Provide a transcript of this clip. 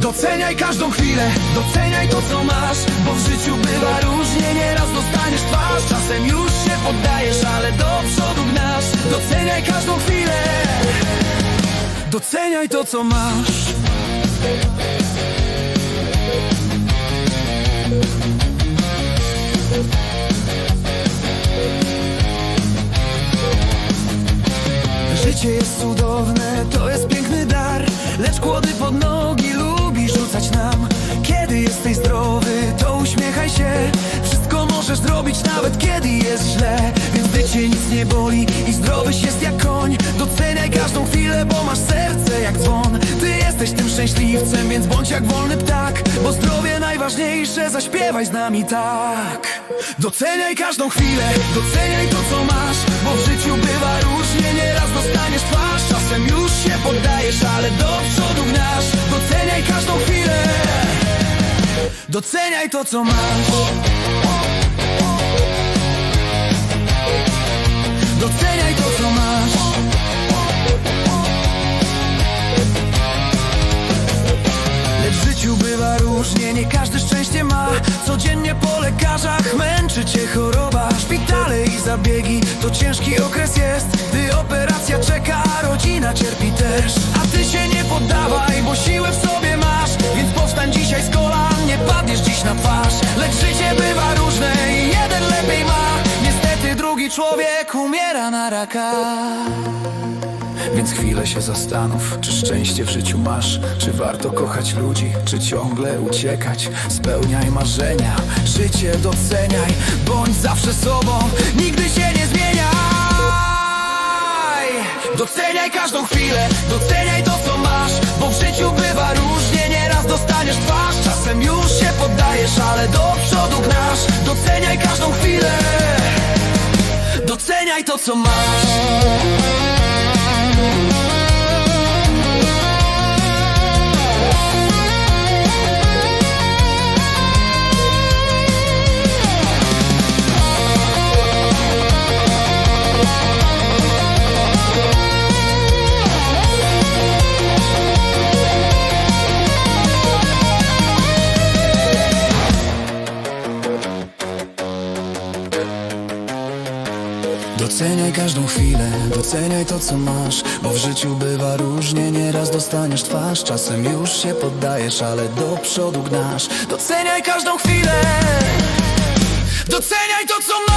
Doceniaj każdą chwilę, doceniaj to każdą chwilę. Doceniaj to co masz. Życie jest cudowne, to jest piękny dar. Lecz kłody pod nogi lubi rzucać nam. Kiedy jesteś zdrowy, to uśmiechaj się. Wszystko możesz zrobić nawet kiedy jest źle. Więc gdy cię nic nie boli i zdrowyś jest jak bo masz serce jak dzwon. Ty jesteś tym szczęśliwcem, więc bądź jak wolny ptak Bo zdrowie najważniejsze, zaśpiewaj z nami tak. Doceniaj każdą chwilę, doceniaj to co masz Bo w życiu bywa różnie, nieraz dostaniesz twarz Czasem już się poddajesz, ale do przodu gnasz. Doceniaj każdą chwilę Doceniaj to co masz. Doceniaj to co zabiegi. To ciężki okres jest Gdy operacja czeka, a rodzina cierpi też. A ty się nie poddawaj, bo siłę w sobie masz. Więc powstań dzisiaj z kolan, nie padniesz dziś na twarz. Lecz życie bywa różne i jeden lepiej ma. Niestety drugi człowiek umiera na raka więc chwilę się zastanów, czy szczęście w życiu masz Czy warto kochać ludzi, czy ciągle uciekać. Spełniaj marzenia, życie doceniaj Bądź zawsze sobą, nigdy się nie zmieniaj. Doceniaj każdą chwilę, doceniaj to co masz Bo w życiu bywa różnie, nieraz dostaniesz twarz. Czasem już się poddajesz, ale do przodu gnasz. Doceniaj każdą chwilę Doceniaj to co masz Doceniaj każdą chwilę, doceniaj to co masz Bo w życiu bywa różnie, nieraz dostaniesz twarz Czasem już się poddajesz, ale do przodu gnasz. Doceniaj każdą chwilę Doceniaj to co masz